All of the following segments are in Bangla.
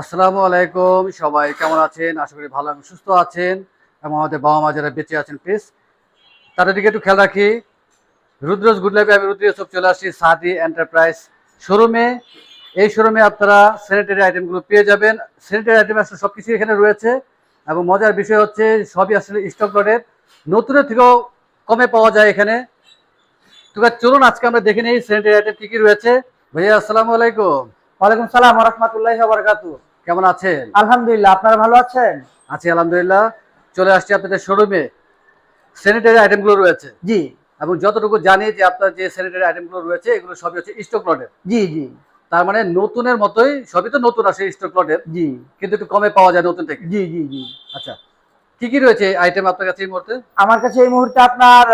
আসসালামু আলাইকুম, সবাই কেমন আছেন? আশা করি ভালো এবং সুস্থ আছেন এবং আমাদের বাবা মা যারা বেঁচে আছেন প্লিজ তাদের দিকে একটু খেয়াল রাখি। রুদ্রজ গুড লাইফে আমি রুদ্র সব চলে আসছি সাদি এন্টারপ্রাইজ শোরুমে এই শোরুমে আপনারা স্যানিটারি আইটেমগুলো পেয়ে যাবেন। স্যানিটারি আইটেম আসলে সব কিছু এখানে রয়েছে এবং মজার বিষয় হচ্ছে সবই আসলে স্টক লটের নতুনের থেকেও কমে পাওয়া যায় এখানে। তো চলুন, আজকে আমরা দেখে নিই স্যানিটারি আইটেম কী কী রয়েছে। ভাইয়া, আসসালামু আলাইকুম। ওয়ালাইকুম সালাম রহমতুল্লাহ বারকাতু কেমন আছেন? আলহামদুলিল্লাহ আপনারা ভালো আছেন? আছি আলহামদুলিল্লাহ। চলে আসছি আপনাদের শোরুমে স্যানিটারি আইটেমগুলো রয়েছে। জি। এবং যতটুকু জানি যে আপনার যে স্যানিটারি আইটেমগুলো রয়েছে এগুলো সবই হচ্ছে স্টক লটের জি জি। তার মানে নতুনের মতোই সবই তো নতুন আসে স্টক লটের জি। কিন্তু একটু কমে পাওয়া যায় নতুন থেকে। জি জি জি। আচ্ছা কি কি রয়েছে আইটেম আপনার কাছে এই মুহূর্তে? আমার কাছে এই মুহূর্তে আপনার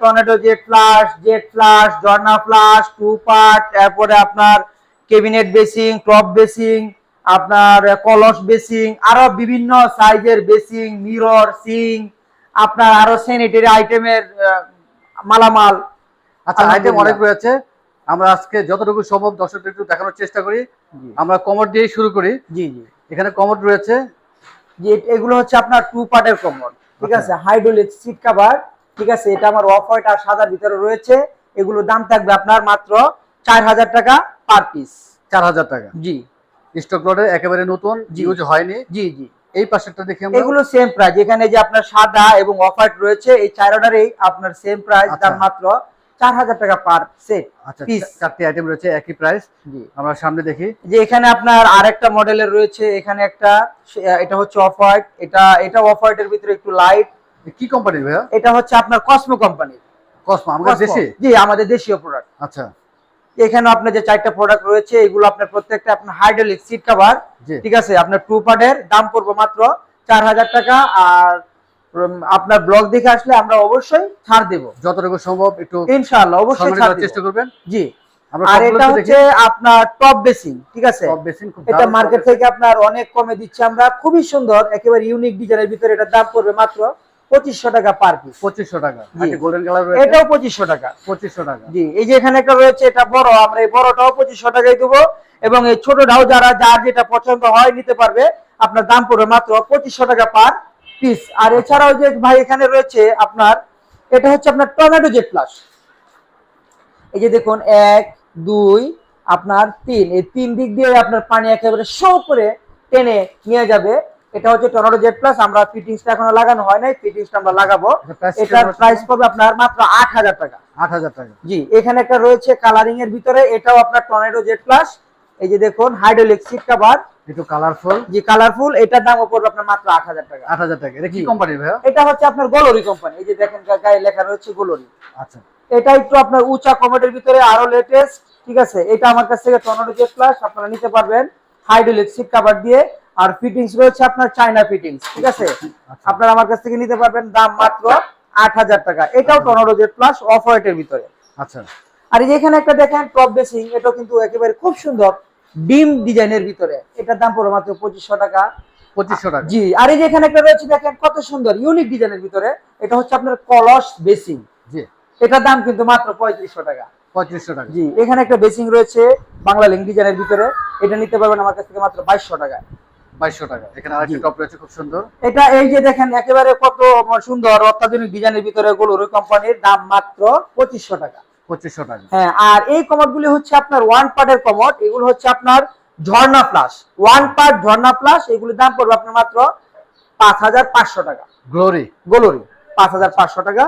tornado jet flush jet flush ঝর্ণা ফ্লাশ টু পার্ট তারপরে আপনার কেবিনেট বেসিং টপ বেসিং আপনার কলস বেসিং আরও বিভিন্ন সাইজের বেসিং মিরর সিং আপনার আরও স্যানিটারি আইটেমের মালামাল। আচ্ছা আইটেম অনেক রয়েছে আমরা আজকে যতটুকু সম্ভব দর্শকদের একটু দেখানোর চেষ্টা করি। আমরা কমর দিয়েই শুরু করি। জি জি। এখানে কমর রয়েছে। যে এগুলো হচ্ছে আপনার টু পার্টের কম্বল ঠিক আচ্ছা। আছে? হাইড্রোলিক সিট কভার ঠিক আছে? এটা আমার অফ হোয়াইট আর সাদার ভিতরে রয়েছে। এগুলো দাম থাকবে আপনার মাত্র চার হাজার টাকা পার পিস চার হাজার টাকা। জি। স্টক লটের একেবারে নতুন ইউজ হয়নি। জি জি। এই পাশেরটা দেখি আমরা। এগুলো সেম প্রাইস এখানে যে আপনার সাদা এবং অফ হোয়াইট রয়েছে এই চার অর্ডারেই আপনার সেম প্রাইস। দাম মাত্র চার হাজার টাকা পার সেট আচ্ছা চারটি আইটেম রয়েছে একই প্রাইস জি। আমরা সামনে দেখি। যে এখানে আপনার আরেকটা মডেলের রয়েছে এখানে একটা এটা হচ্ছে অফ হোয়াইট এটা এটা অফ হোয়াইটের ভিতরে একটু লাইট কি কোম্পানির ভাইয়া? এটা হচ্ছে আপনার কসমো কোম্পানির কসমা আমাদের দেশে? জি আমাদের দেশীয় প্রোডাক্ট আচ্ছা। এখানে আপনার যে চারটা প্রোডাক্ট রয়েছে এগুলো আপনার প্রত্যেকটা আপনার হাইড্রোলিক সিট কভার ঠিক আছে? আপনার টু পার্টের দাম পড়বে মাত্র চার হাজার টাকা আর আপনার ব্লগ দেখে আসলে আমরা অবশ্যই ছাড় দেব। যতটুকু সম্ভব একটু ইনশাআল্লাহ অবশ্যই ছাড় চেষ্টা করবেন। জি। আর এটা হচ্ছে আপনার টপ বেসিং ঠিক আছে? এটা মার্কেট থেকে আপনার অনেক কমে দিচ্ছে আমরা। খুবই সুন্দর একেবারে ইউনিক ডিজাইনের ভিতরে এটার দাম পড়বে মাত্র পঁচিশশো টাকা পার পিস 2500 টাকা। গোল্ডেন কালার এটাও পঁচিশশো টাকা। 2500 টাকা। জি এই যে এখানে একটা রয়েছে এটা বড় আমরা এই বড়টাও পঁচিশশো টাকায় দেবো। এবং এই ছোটটাও যারা যার যেটা পছন্দ হয় নিতে পারবে। আপনার দাম পড়বে মাত্র পঁচিশশো টাকা পার পিস আর এছাড়াও যে ভাই এখানে রয়েছে আপনার এটা হচ্ছে আপনার টমেটো জেট প্লাস। এই যে দেখুন এক দুই আপনার তিন। এই তিন দিক দিয়ে আপনার পানি একেবারে শো করে টেনে নিয়ে যাবে। এটা হচ্ছে টর্নেডো জেট প্লাস আমরা ফিটিংসটা এখনও লাগানো হয় নাই ফিটিংসটা আমরা লাগাবো। এটা এটার প্রাইস পড়বে আপনার মাত্র আট হাজার টাকা। 8000 টাকা। জি এখানে একটা রয়েছে কালারিং এর ভিতরে এটাও আপনার টর্নেডো জেট প্লাস এই যে দেখুন হাইড্রোলিক সিট কভার একটু কালারফুল যে কালারফুল এটার দাম পড়বে আপনার মাত্র আট হাজার টাকা। 8000 টাকা। এটা কি জি। কোম্পানির ভাইয়া? এটা হচ্ছে আপনার গোলরি কোম্পানি এই যে দেখেন গায়ে লেখা রয়েছে গোলরি আচ্ছা। এটা একটু আপনার উঁচা কমেটের ভিতরে আরও লেটেস্ট ঠিক আছে? এটা আমার কাছ থেকে টর্নেডো জেট প্লাস আপনারা নিতে পারবেন। হাইড্রোলিক সিট কভার দিয়ে। আর ফিটিংস রয়েছে আপনার চায়না ফিটিংস ঠিক আছে? আচ্ছা। আপনারা আমার কাছ থেকে নিতে পারবেন দাম মাত্র আট হাজার টাকা। এটাও টর্নেডো জেট প্লাস অফ হোয়াইটের ভিতরে। আচ্ছা। আর এই এখানে একটা দেখেন টপ বেসিং এটা কিন্তু একেবারে খুব সুন্দর ডিম ডিজাইনের ভিতরে। এটার দাম পড়ে মাত্র পঁচিশশো টাকা। 2500 টাকা। জি আর এই যে এখানে একটা রয়েছে দেখেন কত সুন্দর ইউনিক ডিজাইনের ভিতরে। এটা হচ্ছে আপনার কলস বেসিং জি। এটার দাম কিন্তু মাত্র পঁয়ত্রিশশো টাকা। 3500 টাকা। জি এখানে একটা বেসিং রয়েছে বাংলা লিঙ্ক ডিজাইনের ভিতরে। এটা নিতে পারবেন আমার কাছ থেকে মাত্র বাইশশো টাকা 2200 টাকা। এখানে আরেকটা জি। টপ রয়েছে খুব সুন্দর। এটা এই যে দেখেন একেবারে কত সুন্দর অত্যাধুনিক ডিজাইনের ভিতরে গোলুরি কোম্পানির দাম মাত্র পঁচিশশো টাকা। 2500 টাকা। হ্যাঁ আর এই কমোডগুলি হচ্ছে আপনার ওয়ান পার্টের কমোড এগুলো হচ্ছে আপনার ঝর্ণা প্লাস ওয়ান পার্ট ঝর্ণা প্লাস এগুলির দাম পড়বে আপনার মাত্র পাঁচ হাজার পাঁচশো টাকা। গ্লোরি গোলরি পাঁচ হাজার পাঁচশো টাকা।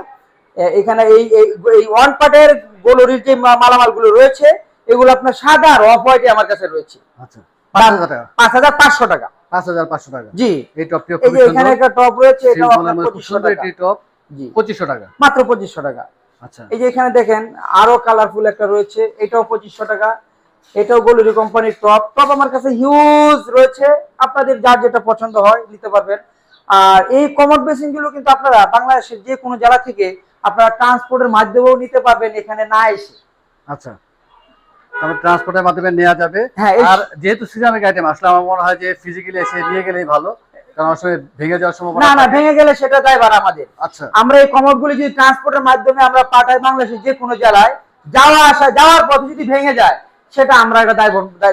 এখানে এই এই- এই ওয়ান পার্টের গোলরির যে মালামালগুলো রয়েছে এগুলো আপনার সাদা আর অফ হোয়াইটে আমার কাছে রয়েছে। আচ্ছা 5000 টাকা। পাঁচ হাজার পাঁচশো টাকা। 5500 টাকা। জি। এই টপটিও খুব যে এখানে একটা টপ রয়েছে এটাও সিম্পলের আপনার মধ্যে খুব পঁচিশশো সুন্দর টাকা। একটি টপ জি। 2500 টাকা। মাত্র পঁচিশশো টাকা। আচ্ছা। এই যে এখানে দেখেন আরও কালারফুল একটা রয়েছে এটাও পঁচিশশো টাকা। এটাও গোলরি কোম্পানির টপ টপ আমার কাছে হিউজ রয়েছে। আপনাদের যার যেটা পছন্দ হয় নিতে পারবেন। আর এই কমোড বেসিনগুলো কিন্তু আপনারা বাংলাদেশের যে কোনো জেলা থেকে আপনারা ট্রান্সপোর্টের মাধ্যমেও নিতে পারবেন এখানে না এসে। আচ্ছা। তারপর ট্রান্সপোর্টের মাধ্যমে নেওয়া যাবে। হ্যাঁ আর যেহেতু সিরামিক আইটেম আসলে আমার মনে হয় যে ফিজিক্যালি এসে নিয়ে গেলেই ভালো কারণ আসলে ভেঙে যাওয়ার সম্ভাবনা না না ভেঙে গেলে সেটা আমাদের। আচ্ছা। আমরা এই যদি ট্রান্সপোর্টের মাধ্যমে আমরা পাঠাই বাংলাদেশের যে কোনো জেলায় যাওয়া আসা যাওয়ার পথে যদি ভেঙে যায় সেটা আমরা একটা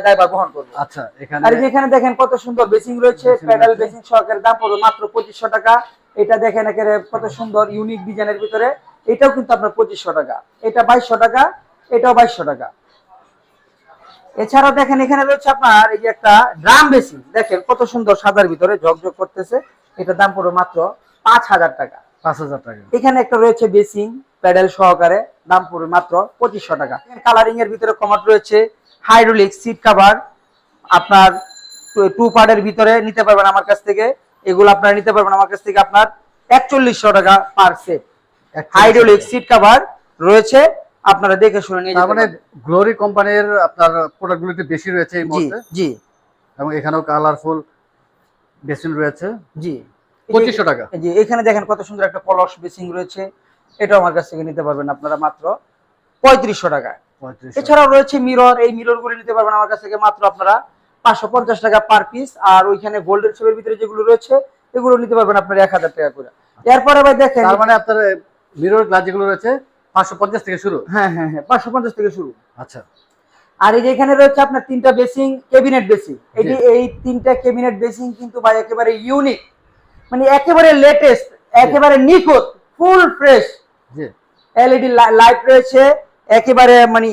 দায়ভার বহন করব। আচ্ছা এখানে আর এখানে দেখেন কত সুন্দর বেসিং রয়েছে Basing বেসিং সহকারে দাম পড়বে মাত্র পঁচিশশো টাকা। এটা দেখেন একেবারে কত সুন্দর ইউনিক ডিজাইনের ভিতরে। এটাও কিন্তু আপনার পঁচিশশো টাকা। এটা বাইশশো টাকা এটাও বাইশশো টাকা। এছাড়াও দেখেন এখানে রয়েছে আপনার এই যে একটা ড্রাম বেসিং দেখেন কত সুন্দর সাদার ভিতরে ঝকঝক করতেছে। এটা দাম পড়বে মাত্র পাঁচ হাজার টাকা। পাঁচ হাজার টাকা। এখানে একটা রয়েছে বেসিং প্যাডেল সহকারে দাম পড়বে মাত্র পঁচিশশো টাকা। কালারিং এর ভিতরে কমাট রয়েছে হাইড্রোলিক সিট কভার আপনার টু পার্টের ভিতরে নিতে পারবেন আমার কাছ থেকে। এগুলো আপনারা নিতে পারবেন আমার কাছ থেকে আপনার একচল্লিশশো টাকা per set hydraulic seat cover রয়েছে। আপনারা দেখে শুনে নিয়ে মানে গ্লোরি কোম্পানির আপনার প্রোডাক্টগুলো একটু বেশি রয়েছে এই মুহূর্তে? জি। এবং এখানেও কালারফুল বেসিন রয়েছে? জি। পঁচিশশো টাকা। জি এখানে দেখেন কত সুন্দর একটা কলস বেসিং রয়েছে। এটাও আমার কাছ থেকে নিতে পারবেন আপনারা মাত্র পঁয়ত্রিশশো পঁয়ত্রিশ এছাড়াও রয়েছে মিরর এই মিররগুলো নিতে পারবেন আমার কাছ থেকে মাত্র আপনারা পাঁচশো পঞ্চাশ টাকা পার পিস আর ওইখানে গোল্ডের শেপের ভিতরে যেগুলো রয়েছে এগুলো নিতে পারবেন আপনারা এক হাজার টাকা করে। এরপরে ভাই দেখেন তার মানে আপনার মিরর গ্লাস যেগুলো রয়েছে পাঁচশো পঞ্চাশ থেকে শুরু? হ্যাঁ হ্যাঁ হ্যাঁ পাঁচশো পঞ্চাশ থেকে শুরু। আচ্ছা। আর এই যে এখানে রয়েছে আপনার তিনটা বেসিং কেবিনেট বেসিং এই এই তিনটা কেবিনেট বেসিং কিন্তু ভাই একেবারে ইউনিক। মানে একেবারে লেটেস্ট একেবারে নিখুঁত ফুল ফ্রেশ জি। এলইডি লাইট রয়েছে একেবারে মানে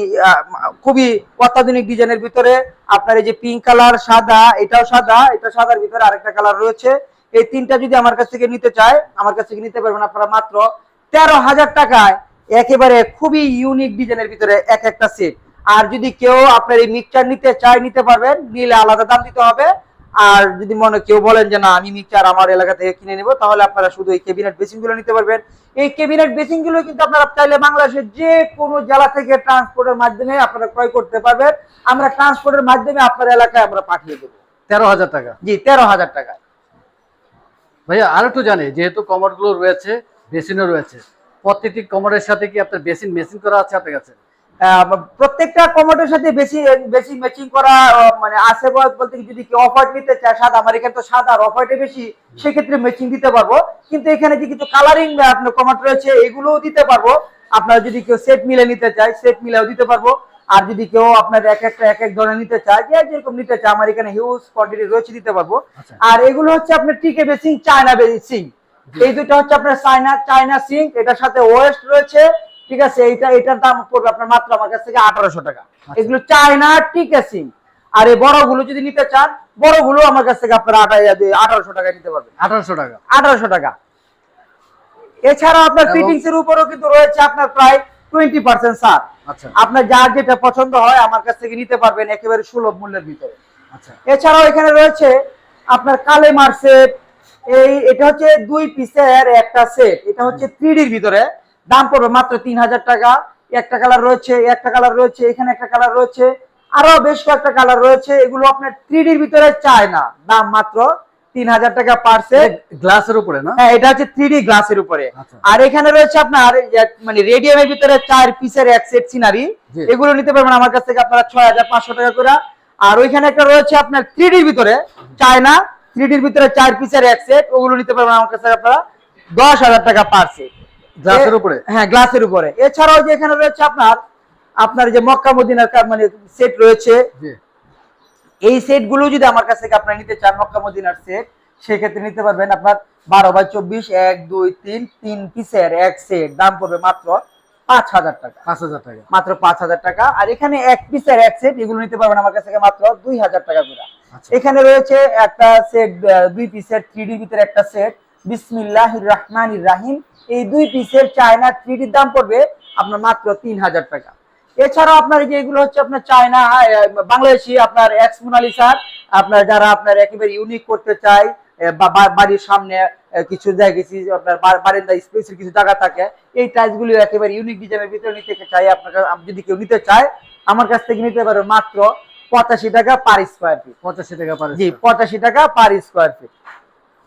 খুবই অত্যাধুনিক ডিজাইনের ভিতরে। আপনার এই যে পিঙ্ক কালার সাদা এটাও সাদা এটা সাদার ভিতরে আরেকটা কালার রয়েছে। এই তিনটা যদি আমার কাছ থেকে নিতে চায় আমার কাছ থেকে নিতে পারবেন আপনারা মাত্র তেরো হাজার টাকায় একেবারে খুবই ইউনিক ডিজাইনের ভিতরে এক একটা সেট আর যদি কেউ আপনার এই মিক্সচার নিতে চায় নিতে পারবেন নিলে আলাদা দাম দিতে হবে। আর যদি মনে কেউ বলেন যে না আমি মিক্সচার আমার এলাকা থেকে কিনে নেব তাহলে আপনারা শুধু এই কেবিনেট বেসিংগুলো নিতে পারবেন। এই কেবিনেট বেসিংগুলো কিন্তু আপনারা চাইলে বাংলাদেশের যে কোনো জেলা থেকে ট্রান্সপোর্টের মাধ্যমে আপনারা ক্রয় করতে পারবেন। আমরা ট্রান্সপোর্টের মাধ্যমে আপনার এলাকায় আমরা পাঠিয়ে দেবো। তেরো হাজার টাকা। জি তেরো হাজার টাকা। ভাইয়া আর একটু জানি যেহেতু কমোডগুলো রয়েছে বেসিনও রয়েছে প্রত্যেকটি কমোডের সাথে কি আপনার বেসিন মেশিন করা আছে আপনার কাছে? প্রত্যেকটা কমোডের সাথে বেশি বেশি ম্যাচিং করা মানে আছে বলতে যদি কেউ অফার নিতে চায় সাদা আমার এখানে তো সাদা আর অফারটা বেশি সেক্ষেত্রে ম্যাচিং দিতে পারব। কিন্তু এখানে যে কিছু কালারিং আপনার কমাট রয়েছে এগুলোও দিতে পারব। আপনার যদি কেউ সেট মিলে নিতে চায় সেট মিলেও দিতে পারব। আর যদি কেউ আপনার এক একটা এক এক ধরনের নিতে চায় যে যেরকম নিতে চায় আমার এখানে হিউজ কোয়ান্টিটি রয়েছে দিতে পারব। আচ্ছা। আর এগুলো হচ্ছে আপনার টিকে বেসিং চায়না বেসিং এই দুটো হচ্ছে আপনার চায়না চায়না সিঙ্ক এটার সাথে ওয়েস্ট রয়েছে। ঠিক আছে এইটা এটার দাম পড়বে আপনার মাত্র আমার কাছ থেকে আঠারোশো টাকা। এগুলো চায়না টিকে সিঙ্ক। আর এই বড়গুলো যদি নিতে চান বড়গুলো আমার কাছ থেকে আপনারা আঠারোশো টাকা নিতে পারবেন। আঠারোশো টাকা। আঠারোশো টাকা। এছাড়া আপনার ফিটিংস এর উপরও কিন্তু রয়েছে আপনার প্রায় টোয়েন্টি পার্সেন্ট ছাড়। আচ্ছা। আপনার যার যেটা পছন্দ হয় আমার কাছ থেকে নিতে পারবেন একেবারে সুলভ মূল্যের ভিতরে। আচ্ছা। এছাড়াও এখানে রয়েছে আপনার কালেমার সেট এই এটা হচ্ছে দুই পিসের একটা সেট এটা হচ্ছে থ্রিডির ভিতরে। দাম পড়বে মাত্র তিন হাজার টাকা। একটা কালার রয়েছে একটা কালার রয়েছে এখানে একটা কালার রয়েছে। আরও বেশ কয়েকটা কালার রয়েছে। এগুলো আপনার থ্রিডির ভিতরে চায় না। দাম মাত্র তিন হাজার টাকা পার সেট গ্লাসের উপরে না? হ্যাঁ এটা হচ্ছে থ্রি গ্লাসের উপরে। আচ্ছা। আর এখানে রয়েছে আপনার মানে রেডিয়ামের ভিতরে চার পিসের এক সেট সিনারি এগুলো নিতে পারবেন আমার কাছ থেকে আপনারা ছয় হাজার পাঁচশো টাকা করে। আর ওইখানে একটা রয়েছে আপনার থ্রি ভিতরে। চায়না থ্রি ভিতরে চার পিসের এক সেট ওগুলো নিতে পারবেন আমার কাছ আপনারা। দশ হাজার টাকা পার সেট গ্লাসের উপরে? হ্যাঁ গ্লাসের উপরে। এছাড়াও যে এখানে রয়েছে আপনার আপনার যে মক্কা মদিনার মানে সেট রয়েছে এই সেটগুলো যদি আমার কাছ থেকে আপনারা নিতে চান মক্কা মদিনার সেট সেক্ষেত্রে নিতে পারবেন আপনার বারো বাই চব্বিশ এক দুই তিন তিন পিসের এক সেট দাম পড়বে মাত্র পাঁচ হাজার টাকা। পাঁচ হাজার টাকা। মাত্র পাঁচ হাজার টাকা। আর এখানে এক পিসের এক সেট এগুলো নিতে পারবেন আমার কাছ থেকে মাত্র দুই হাজার টাকা করে। আচ্ছা। এখানে রয়েছে একটা সেট দুই পিসের থ্রি ডির ভিতরে একটা সেট বিসমিল্লাহ রহমান রাহিম। এই দুই পিসের চায়না থ্রি ডির দাম পড়বে আপনার মাত্র তিন হাজার টাকা। এছাড়াও আপনার যে এগুলো হচ্ছে আপনার চায়না বাংলাদেশি আপনার এক্স মোনালিসার আপনার যারা আপনার একেবারে ইউনিক করতে চায় বাড়ির সামনে কিছু জায়গা কিছু আপনার বারান্দা স্পেসের কিছু জায়গা থাকে এই টাইলসগুলো একেবারে ইউনিক ডিজাইনের ভিতরে নিতে চাই আপনার যদি কেউ নিতে চায় আমার কাছ থেকে নিতে পারবে মাত্র পঁচাশি টাকা পার স্কোয়ার ফিট পঁচাশি টাকা পারে জি পঁচাশি টাকা পার স্কোয়ার ফিট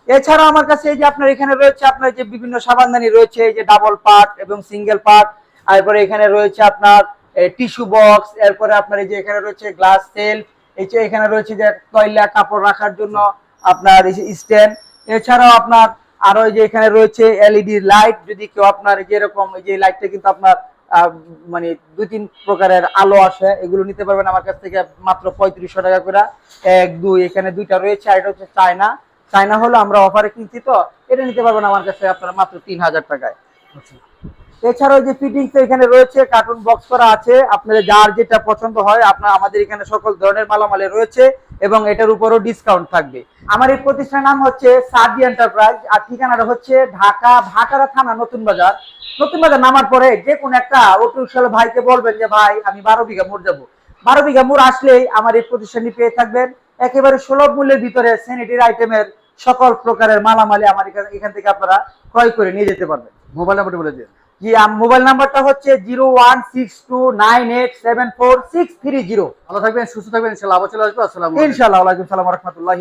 এছাড়া আমার কাছে এই যে আপনার এখানে রয়েছে আপনার যে বিভিন্ন সাবানদানি রয়েছে এই যে ডাবল পার্ট এবং সিঙ্গেল পার্ট তারপরে এখানে রয়েছে আপনার টিস্যু বক্স এরপরে আপনার এই যে এখানে রয়েছে গ্লাস সেল এই যে এখানে রয়েছে যে তৈলা কাপড় রাখার জন্য আপনার স্ট্যান্ড এছাড়াও আপনার আরও যে এখানে রয়েছে এলইডি লাইট যদি কেউ আপনার যেরকম এই যে লাইটটা কিন্তু আপনার মানে দুই তিন প্রকারের আলো আসে, এগুলো নিতে পারবেন আমার কাছ থেকে মাত্র পঁয়ত্রিশশো টাকা করে। এক, দুই, এখানে দুইটা রয়েছে, আর এটা হচ্ছে চায়না। চায়না হলো আমরা অফারে কিনছি তো, এটা নিতে পারবেন আমার কাছে আপনারা মাত্র তিন হাজার টাকায়। আচ্ছা। এছাড়াও যে ফিটিংস এখানে রয়েছে কার্টুন বক্স করা আছে। আপনাদের যার যেটা পছন্দ হয়, আপনার আমাদের এখানে সকল ধরনের মালামালে রয়েছে এবং এটার উপরও ডিসকাউন্ট থাকবে। আমার এই প্রতিষ্ঠানের নাম হচ্ছে সাদি এন্টারপ্রাইজ আর ঠিকানাটা হচ্ছে ঢাকা, ভাটারা থানা, নতুন বাজার। নতুন বাজার নামার পরে যে কোনো একটা অটো রিক্সাওয়ালা ভাইকে বলবেন যে, ভাই, আমি বারো বিঘা মোড় যাব। বারো বিঘা মোড় আসলেই আমার এই প্রতিষ্ঠানটি পেয়ে থাকবেন। একেবারে সুলভ মূল্যের ভিতরে স্যানিটারি আইটেমের সকল প্রকারের মালামালি আমার এখান- এখান থেকে আপনারা ক্রয় করে নিয়ে যেতে পারবেন। মোবাইল নাম্বারটি বলে দিন। জি মোবাইল নাম্বারটা হচ্ছে zero one six two nine eight seven four six three zero. ভালো থাকবেন সুস্থ থাকবেন ইনশাল্লাহ আবার চলে আসব। আসসালামু আলাইকুম। সালাম রহমতুল্লাহ